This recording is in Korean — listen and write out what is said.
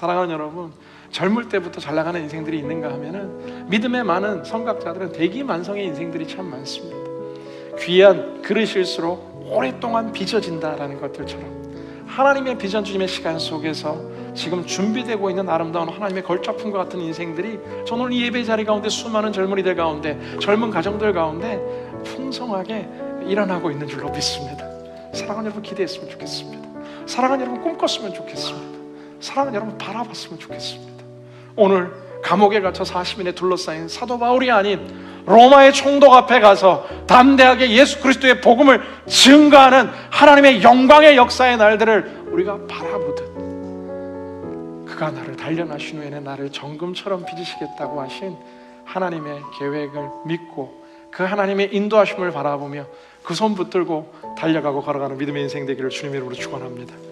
사랑하는 여러분, 젊을 때부터 잘 나가는 인생들이 있는가 하면은 믿음의 많은 성각자들은 대기만성의 인생들이 참 많습니다. 귀한 그릇일수록 오랫동안 빚어진다라는 것들처럼 하나님의 비전 주님의 시간 속에서 지금 준비되고 있는 아름다운 하나님의 걸작품과 같은 인생들이 저는 오늘 이 예배 자리 가운데 수많은 젊은이들 가운데 젊은 가정들 가운데 풍성하게 일어나고 있는 줄로 믿습니다. 사랑하는 여러분 기대했으면 좋겠습니다. 사랑하는 여러분 꿈꿨으면 좋겠습니다. 사랑하는 여러분 바라봤으면 좋겠습니다. 오늘 감옥에 갇혀 40인에 둘러싸인 사도 바울이 아닌 로마의 총독 앞에 가서 담대하게 예수 그리스도의 복음을 증거하는 하나님의 영광의 역사의 날들을 우리가 바라보듯 그가 나를 단련하신 후에는 나를 정금처럼 빚으시겠다고 하신 하나님의 계획을 믿고 그 하나님의 인도하심을 바라보며 그 손 붙들고 달려가고 걸어가는 믿음의 인생 되기를 주님의 이름으로 축원합니다.